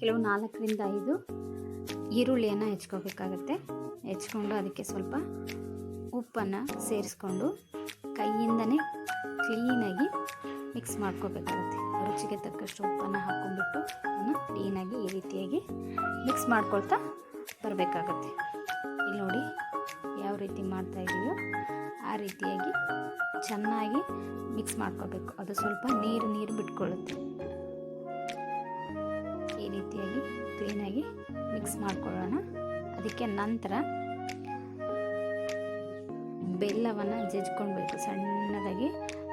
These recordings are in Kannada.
ಕೆಲವು ನಾಲ್ಕರಿಂದ ಐದು ಈರುಳ್ಳಿಯನ್ನು ಹೆಚ್ಕೋಬೇಕಾಗತ್ತೆ. ಹೆಚ್ಕೊಂಡು ಅದಕ್ಕೆ ಸ್ವಲ್ಪ ಉಪ್ಪನ್ನು ಸೇರಿಸ್ಕೊಂಡು ಕೈಯಿಂದನೇ ಕ್ಲೀನಾಗಿ ಮಿಕ್ಸ್ ಮಾಡ್ಕೋಬೇಕಾಗುತ್ತೆ. ರುಚಿಗೆ ತಕ್ಕಷ್ಟು ಉಪ್ಪನ್ನು ಹಾಕ್ಕೊಂಡ್ಬಿಟ್ಟು ಅದನ್ನು ಕ್ಲೀನಾಗಿ ಈ ರೀತಿಯಾಗಿ ಮಿಕ್ಸ್ ಮಾಡ್ಕೊಳ್ತಾ ಬರಬೇಕಾಗತ್ತೆ ಇಲ್ಲಿ ನೋಡಿ ಯಾವ ರೀತಿ ಮಾಡ್ತಾ ಇದೀವೋ ಆ ರೀತಿಯಾಗಿ ಚೆನ್ನಾಗಿ ಮಿಕ್ಸ್ ಮಾಡ್ಕೋಬೇಕು. ಅದು ಸ್ವಲ್ಪ ನೀರು ನೀರು ಬಿಟ್ಕೊಳ್ಳುತ್ತೆ. ಈ ರೀತಿಯಾಗಿ ಕ್ಲೀನಾಗಿ ಮಿಕ್ಸ್ ಮಾಡ್ಕೊಳ್ಳೋಣ. ಅದಕ್ಕೆ ನಂತರ ಬೆಲ್ಲವನ್ನು ಜಜ್ಕೊಳ್ಬೇಕು ಸಣ್ಣದಾಗಿ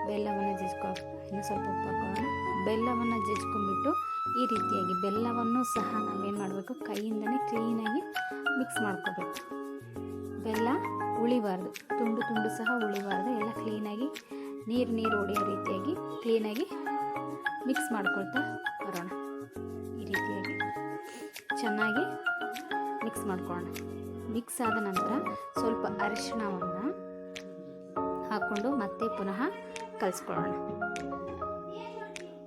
ಬೆಲ್ಲವನ್ನು ಜಜ್ಕೊಳ್ಬೇಕು ಇನ್ನು ಸ್ವಲ್ಪ ಉಪ್ಪು ಹಾಕೊಳ್ಳೋಣ. ಬೆಲ್ಲವನ್ನು ಜಜ್ಕೊಂಡ್ಬಿಟ್ಟು ಈ ರೀತಿಯಾಗಿ ಬೆಲ್ಲವನ್ನು ಸಹ ನಾವೇನು ಮಾಡಬೇಕು? ಕೈಯಿಂದನೇ ಕ್ಲೀನಾಗಿ ಮಿಕ್ಸ್ ಮಾಡ್ಕೋಬೇಕು. ಬೆಲ್ಲ ಉಳಿಬಾರ್ದು. ತುಂಡು ತುಂಡು ಸಹ ಉಳಿಬಾರ್ದು. ಎಲ್ಲ ಕ್ಲೀನಾಗಿ ನೀರು ನೀರು ಹೊಡೆಯೋ ರೀತಿಯಾಗಿ ಕ್ಲೀನಾಗಿ ಮಿಕ್ಸ್ ಮಾಡ್ಕೊಳ್ತಾ ಬರೋಣ. ಈ ರೀತಿಯಾಗಿ ಚೆನ್ನಾಗಿ ಮಿಕ್ಸ್ ಮಾಡ್ಕೊಳ್ಳೋಣ. ಮಿಕ್ಸ್ ಆದ ನಂತರ ಸ್ವಲ್ಪ ಅರಿಶಿಣವನ್ನು ಹಾಕ್ಕೊಂಡು ಮತ್ತೆ ಪುನಃ ಕಲಿಸ್ಕೊಳ್ಳೋಣ.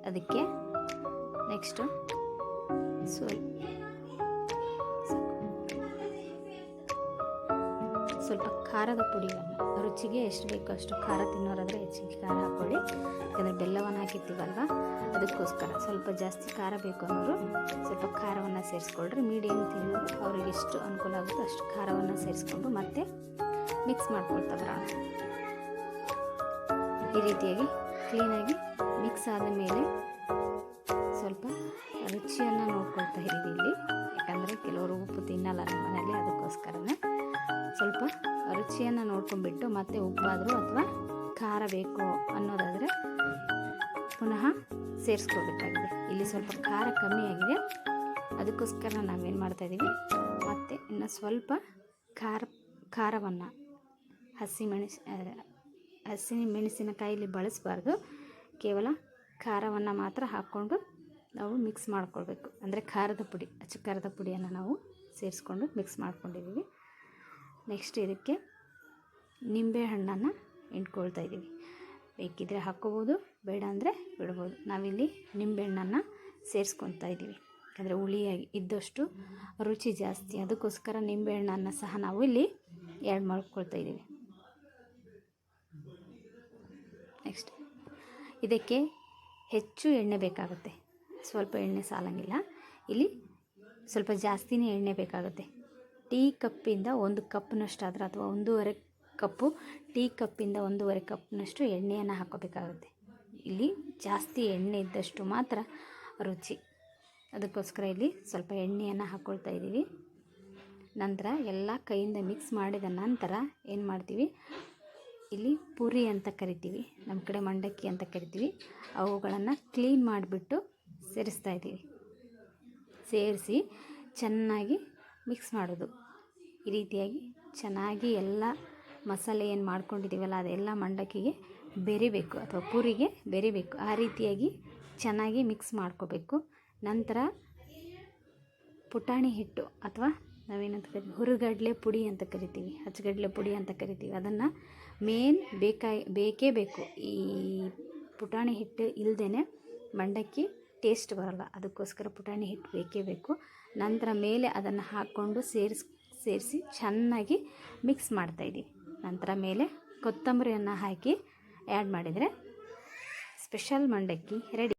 ಅದಕ್ಕೆ ನೆಕ್ಸ್ಟು ಸ್ವಲ್ಪ ಸ್ವಲ್ಪ ಖಾರದ ಪುಡಿಯನ್ನು ರುಚಿಗೆ ಎಷ್ಟು ಬೇಕೋ ಅಷ್ಟು ಖಾರ ತಿನ್ನೋರಾದರೆ ಹೆಚ್ಚಿಗೆ ಖಾರ ಹಾಕ್ಕೊಳ್ಳಿ. ಯಾಕಂದರೆ ಬೆಲ್ಲವನ್ನು ಹಾಕಿರ್ತೀವಲ್ವ? ಅದಕ್ಕೋಸ್ಕರ ಸ್ವಲ್ಪ ಜಾಸ್ತಿ ಖಾರ ಬೇಕು ಅನ್ನೋರು ಸ್ವಲ್ಪ ಖಾರವನ್ನು ಸೇರಿಸ್ಕೊಳ್ರಿ. ಮೀಡಿಯಮ್ ತಿನ್ನೋರು ಅವ್ರಿಗೆ ಎಷ್ಟು ಅನುಕೂಲ ಆಗುತ್ತೋ ಅಷ್ಟು ಖಾರವನ್ನು ಸೇರಿಸ್ಕೊಂಡು ಮತ್ತೆ ಮಿಕ್ಸ್ ಮಾಡ್ಕೊಳ್ತಾ ಬರೋಣ. ಈ ರೀತಿಯಾಗಿ ಕ್ಲೀನಾಗಿ ಮಿಕ್ಸ್ ಆದ ಮೇಲೆ ಸ್ವಲ್ಪ ರುಚಿಯನ್ನು ನೋಡ್ಕೊಳ್ತಾ ಇದ್ದೀವಿ ಇಲ್ಲಿ. ಯಾಕಂದರೆ ಕೆಲವರು ಉಪ್ಪು ತಿನ್ನಲ್ಲ ನಮ್ಮ ಮನೆಯಲ್ಲಿ, ಅದಕ್ಕೋಸ್ಕರನೇ ಸ್ವಲ್ಪ ರುಚಿಯನ್ನು ನೋಡ್ಕೊಂಡ್ಬಿಟ್ಟು ಮತ್ತೆ ಉಪ್ಪಾದರೂ ಅಥವಾ ಖಾರ ಬೇಕು ಅನ್ನೋದಾದರೆ ಪುನಃ ಸೇರಿಸ್ಕೋಬೇಕಾಗಿದೆ ಇಲ್ಲಿ ಸ್ವಲ್ಪ ಖಾರ ಕಮ್ಮಿ ಆಗಿದೆ. ಅದಕ್ಕೋಸ್ಕರ ನಾವೇನು ಮಾಡ್ತಾಯಿದ್ದೀವಿ ಮತ್ತು ಇನ್ನು ಸ್ವಲ್ಪ ಖಾರ, ಖಾರವನ್ನು ಹಸಿ ಮೆಣಸು ಹಸಿ ಮೆಣಸಿನಕಾಯಿಲಿ ಬಳಸಬಾರ್ದು. ಕೇವಲ ಖಾರವನ್ನು ಮಾತ್ರ ಹಾಕ್ಕೊಂಡು ನಾವು ಮಿಕ್ಸ್ ಮಾಡ್ಕೊಳ್ಬೇಕು. ಅಂದರೆ ಖಾರದ ಪುಡಿ, ಅಚ್ಚ ಖಾರದ ಪುಡಿಯನ್ನು ನಾವು ಸೇರಿಸ್ಕೊಂಡು ಮಿಕ್ಸ್ ಮಾಡ್ಕೊಂಡಿದ್ದೀವಿ ನೆಕ್ಸ್ಟ್ ಇದಕ್ಕೆ ನಿಂಬೆ ಹಣ್ಣನ್ನು ಹಿಂಡ್ಕೊಳ್ತಾ ಇದ್ದೀವಿ ಬೇಕಿದ್ದರೆ ಹಾಕ್ಕೋಬೋದು, ಬೇಡ ಅಂದರೆ ಬಿಡ್ಬೋದು. ನಾವಿಲ್ಲಿ ನಿಂಬೆಹಣ್ಣನ್ನು ಸೇರಿಸ್ಕೊತಾ ಇದ್ದೀವಿ ಯಾಕಂದರೆ ಹುಳಿಯಾಗಿ ಇದ್ದಷ್ಟು ರುಚಿ ಜಾಸ್ತಿ. ಅದಕ್ಕೋಸ್ಕರ ನಿಂಬೆಹಣ್ಣನ್ನು ಸಹ ನಾವು ಇಲ್ಲಿ ಆ್ಯಡ್ ಮಾಡ್ಕೊಳ್ತಾ ಇದ್ದೀವಿ ನೆಕ್ಸ್ಟ್ ಇದಕ್ಕೆ ಹೆಚ್ಚು ಎಣ್ಣೆ ಬೇಕಾಗುತ್ತೆ. ಸ್ವಲ್ಪ ಎಣ್ಣೆ ಸಾಲಂಗಿಲ್ಲ. ಇಲ್ಲಿ ಸ್ವಲ್ಪ ಜಾಸ್ತಿನೇ ಎಣ್ಣೆ ಬೇಕಾಗುತ್ತೆ. ಟೀ ಕಪ್ಪಿಂದ ಒಂದು ಕಪ್ನಷ್ಟಾದ್ರೆ ಅಥವಾ ಒಂದೂವರೆ ಕಪ್ಪು ಟೀ ಕಪ್ಪಿಂದ ಒಂದೂವರೆ ಕಪ್ನಷ್ಟು ಎಣ್ಣೆಯನ್ನು ಹಾಕೋಬೇಕಾಗುತ್ತೆ. ಇಲ್ಲಿ ಜಾಸ್ತಿ ಎಣ್ಣೆ ಇದ್ದಷ್ಟು ಮಾತ್ರ ರುಚಿ. ಅದಕ್ಕೋಸ್ಕರ ಇಲ್ಲಿ ಸ್ವಲ್ಪ ಎಣ್ಣೆಯನ್ನು ಹಾಕ್ಕೊಳ್ತಾ ಇದ್ದೀವಿ. ನಂತರ ಎಲ್ಲ ಕೈಯಿಂದ ಮಿಕ್ಸ್ ಮಾಡಿದ ನಂತರ ಏನು ಮಾಡ್ತೀವಿ? ಇಲ್ಲಿ ಪುರಿ ಅಂತ ಕರಿತೀವಿ ನಮ್ಮ ಕಡೆ ಮಂಡಕ್ಕಿ ಅಂತ ಕರಿತೀವಿ. ಅವುಗಳನ್ನು ಕ್ಲೀನ್ ಮಾಡಿಬಿಟ್ಟು ಸೇರಿಸ್ತಾ ಇದ್ದೀವಿ. ಸೇರಿಸಿ ಚೆನ್ನಾಗಿ ಮಿಕ್ಸ್ ಮಾಡೋದು. ಈ ರೀತಿಯಾಗಿ ಚೆನ್ನಾಗಿ ಎಲ್ಲ ಮಸಾಲೆ ಏನು ಮಾಡ್ಕೊಂಡಿದ್ದೀವಲ್ಲ ಅದೆಲ್ಲ ಮಂಡಕ್ಕಿಗೆ ಬೆರಿಬೇಕು ಅಥವಾ ಪೂರಿಗೆ ಬೆರಿಬೇಕು. ಆ ರೀತಿಯಾಗಿ ಚೆನ್ನಾಗಿ ಮಿಕ್ಸ್ ಮಾಡ್ಕೋಬೇಕು. ನಂತರ ಪುಟಾಣಿ ಹಿಟ್ಟು ಅಥವಾ ನಾವೇನಂತ ಕರಿತೀವಿ ಹುರುಗಡ್ಲೆ ಪುಡಿ ಅಂತ ಕರಿತೀವಿ ಹಚ್ಚಗಡ್ಲೆ ಪುಡಿ ಅಂತ ಕರಿತೀವಿ. ಅದನ್ನು ಮೇನ್ ಬೇಕಾಯ್, ಬೇಕೇ ಬೇಕು. ಈ ಪುಟಾಣಿ ಹಿಟ್ಟು ಇಲ್ಲದೇ ಮಂಡಕ್ಕಿ ಟೇಸ್ಟ್ ಬರಲ್ಲ. ಅದಕ್ಕೋಸ್ಕರ ಪುಟಾಣಿ ಹಿಟ್ಟು ಬೇಕೇ ಬೇಕು. ನಂತರ ಮೇಲೆ ಅದನ್ನು ಹಾಕ್ಕೊಂಡು ಸೇರಿಸ್, ಸೇರಿಸಿ ಚೆನ್ನಾಗಿ ಮಿಕ್ಸ್ ಮಾಡ್ತಾಯಿದ್ದೀವಿ ನಂತರ ಮೇಲೆ ಕೊತ್ತಂಬರಿಯನ್ನು ಹಾಕಿ ಆ್ಯಡ್ ಮಾಡಿದರೆ ಸ್ಪೆಷಲ್ ಮಂಡಕ್ಕಿ ರೆಡಿ